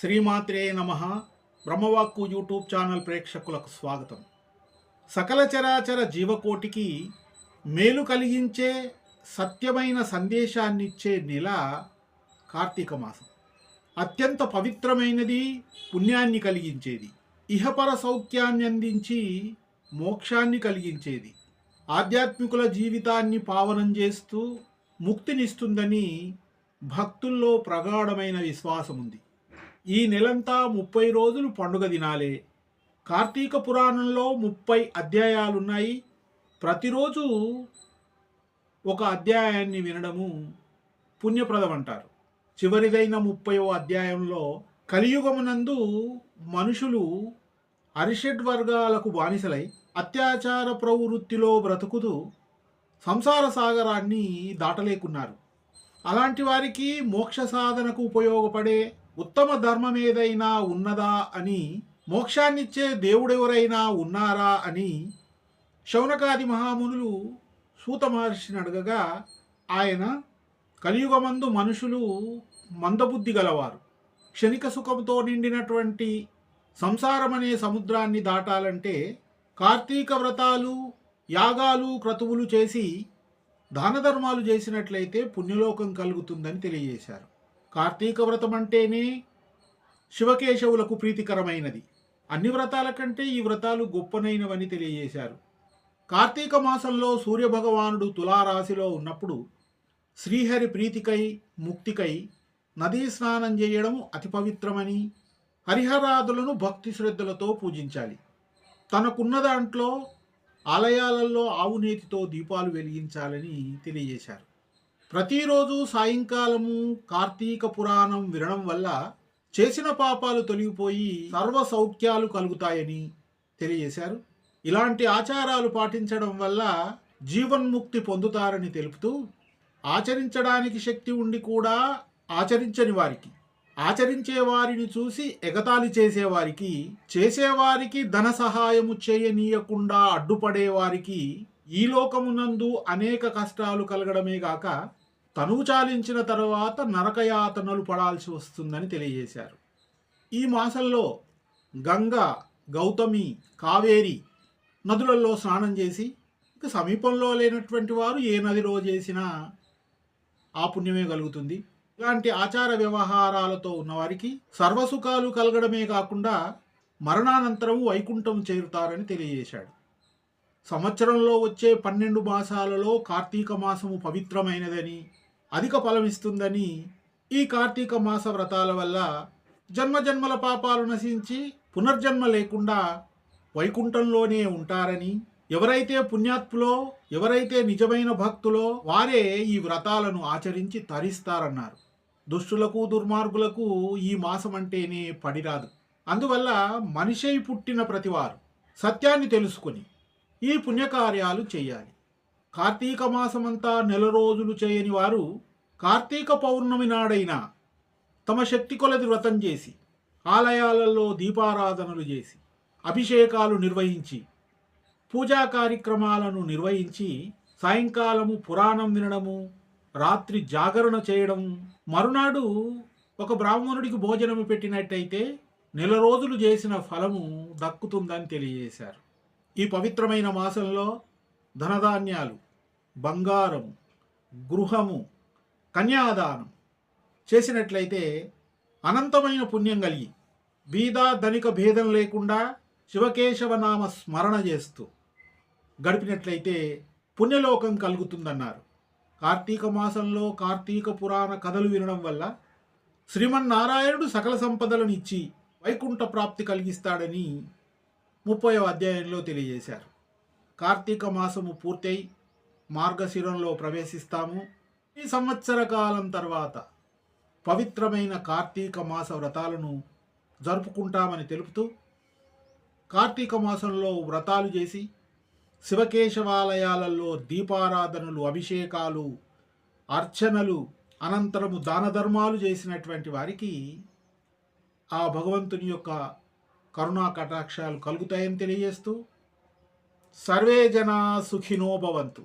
శ్రీమాత్రే నమ. బ్రహ్మవాక్కు YouTube channel ప్రేక్షకులకు స్వాగతం. సకల చరాచర జీవకోటికి మేలు కలిగించే సత్యమైన సందేశాన్నిచ్చే నెల కార్తీక మాసం. అత్యంత పవిత్రమైనది పుణ్యాన్ని కలిగించేది. ఇహపర సౌఖ్యాన్ని అందించి మోక్షాన్ని కలిగించేది. ఆధ్యాత్మికుల జీవితాన్ని పావనం చేస్తూ ముక్తినిస్తుందని భక్తుల్లో ప్రగాఢమైన విశ్వాసం ఉంది ఈ నెలంతా ముప్పై రోజులు పండుగ దినాలే. కార్తీక పురాణంలో ముప్పై అధ్యాయాలున్నాయి. ప్రతిరోజు ఒక అధ్యాయాన్ని వినడము పుణ్యప్రదం అంటారు చివరిదైన ముప్పైవ అధ్యాయంలో కలియుగమునందు మనుషులు అరిషడ్ వర్గాలకు బానిసలై అత్యాచార ప్రవృత్తిలో బ్రతుకుతూ సంసార సాగరాన్ని దాటలేకున్నారు. అలాంటి వారికి మోక్ష సాధనకు ఉపయోగపడే ఉత్తమ ధర్మం ఏదైనా ఉన్నదా అని మోక్షాన్నిచ్చే దేవుడెవరైనా ఉన్నారా అని శౌనకాది మహామునులు సూత మహర్షిని అడగగా ఆయన కలియుగమందు మనుషులు మందబుద్ధి గలవారు. క్షణిక సుఖంతో నిండినటువంటి సంసారమనే సముద్రాన్ని దాటాలంటే కార్తీక వ్రతాలు యాగాలు క్రతువులు చేసి దాన ధర్మాలు చేసినట్లయితే పుణ్యలోకం కలుగుతుందని తెలియజేశారు. కార్తీక వ్రతం అంటేనే శివకేశవులకు ప్రీతికరమైనది. అన్ని వ్రతాల కంటే ఈ వ్రతాలు గొప్పనైనవని తెలియజేశారు. కార్తీక మాసంలో సూర్యభగవానుడు తులారాశిలో ఉన్నప్పుడు శ్రీహరి ప్రీతికై ముక్తికై నదీ స్నానం చేయడం అతి పవిత్రమని హరిహరాదులను భక్తి శ్రద్ధలతో పూజించాలి. తనకున్న దాంట్లో ఆలయాలలో ఆవునేతితో దీపాలు వెలిగించాలని తెలియజేశారు. ప్రతిరోజు సాయంకాలము కార్తీక పురాణం వినడం వల్ల చేసిన పాపాలు తొలగిపోయి సర్వ సౌఖ్యాలు కలుగుతాయని తెలియజేశారు. ఇలాంటి ఆచారాలు పాటించడం వల్ల జీవన్ముక్తి పొందుతారని తెలుపుతూ ఆచరించడానికి శక్తి ఉండి కూడా ఆచరించని వారికి ఆచరించే వారిని చూసి ఎగతాళి చేసేవారికి చేసేవారికి ధన సహాయము చేయనీయకుండా అడ్డుపడేవారికి ఈ లోకమునందు అనేక కష్టాలు కలగడమే గాక తనువు చాలించిన తర్వాత నరకయాతనలు పడాల్సి వస్తుందని తెలియజేశారు. ఈ మాసంలో గంగ గౌతమి కావేరి నదులలో స్నానం చేసి ఇక సమీపంలో లేనటువంటి వారు ఏ నదిలో చేసినా ఆ పుణ్యమే కలుగుతుంది. ఇలాంటి ఆచార వ్యవహారాలతో ఉన్నవారికి సర్వసుఖాలు కలగడమే కాకుండా మరణానంతరం వైకుంఠం చేరుతారని తెలియజేశాడు. సంవత్సరంలో వచ్చే పన్నెండు మాసాలలో కార్తీక మాసము పవిత్రమైనదని అధిక ఫలమిస్తుందని ఈ కార్తీక మాస వ్రతాల వల్ల జన్మజన్మల పాపాలు నశించి పునర్జన్మ లేకుండా వైకుంఠంలోనే ఉంటారని ఎవరైతే పుణ్యాత్ములో ఎవరైతే నిజమైన భక్తులో వారే ఈ వ్రతాలను ఆచరించి తరిస్తారన్నారు. దుష్టులకు దుర్మార్గులకు ఈ మాసం అంటేనే పడిరాదు అందువల్ల మనిషై పుట్టిన ప్రతివారు సత్యాన్ని తెలుసుకుని ఈ పుణ్యకార్యాలు చేయాలి. కార్తీక మాసమంతా నెల రోజులు చేయని వారు కార్తీక పౌర్ణమి నాడైనా తమ శక్తి కొలది వ్రతం చేసి ఆలయాలలో దీపారాధనలు చేసి అభిషేకాలు నిర్వహించి పూజా కార్యక్రమాలను నిర్వహించి సాయంకాలము పురాణం వినడము రాత్రి జాగరణ చేయడం మరునాడు ఒక బ్రాహ్మణుడికి భోజనము పెట్టినట్టయితే నెల రోజులు చేసిన ఫలము దక్కుతుందని తెలియజేశారు. ఈ పవిత్రమైన మాసంలో ధనధాన్యాలు బంగారం గృహము కన్యాదానం చేసినట్లయితే అనంతమైన పుణ్యం కలిగి బీద ధనిక భేదం లేకుండా శివకేశవనామ స్మరణ చేస్తూ గడిపినట్లయితే పుణ్యలోకం కలుగుతుందన్నారు. కార్తీక మాసంలో కార్తీక పురాణ కథలు వినడం వల్ల శ్రీమన్నారాయణుడు సకల సంపదలను ఇచ్చి వైకుంఠ ప్రాప్తి కలిగిస్తాడని ముప్పై అధ్యాయంలో తెలియజేశారు. కార్తీక మాసము పూర్తయి మార్గశిరంలో ప్రవేశిస్తాము. ఈ సంవత్సర కాలం తర్వాత పవిత్రమైన కార్తీక మాస వ్రతాలను జరుపుకుంటామని తెలుపుతూ కార్తీక మాసంలో వ్రతాలు చేసి శివకేశవాలయాలలో దీపారాధనలు అభిషేకాలు అర్చనలు అనంతరము దాన ధర్మాలు చేసినటువంటి వారికి ఆ భగవంతుని యొక్క కరుణా కటాక్షాలు కలుగుతాయని తెలియజేస్తూ సర్వే జనా సుఖినో భవంతు.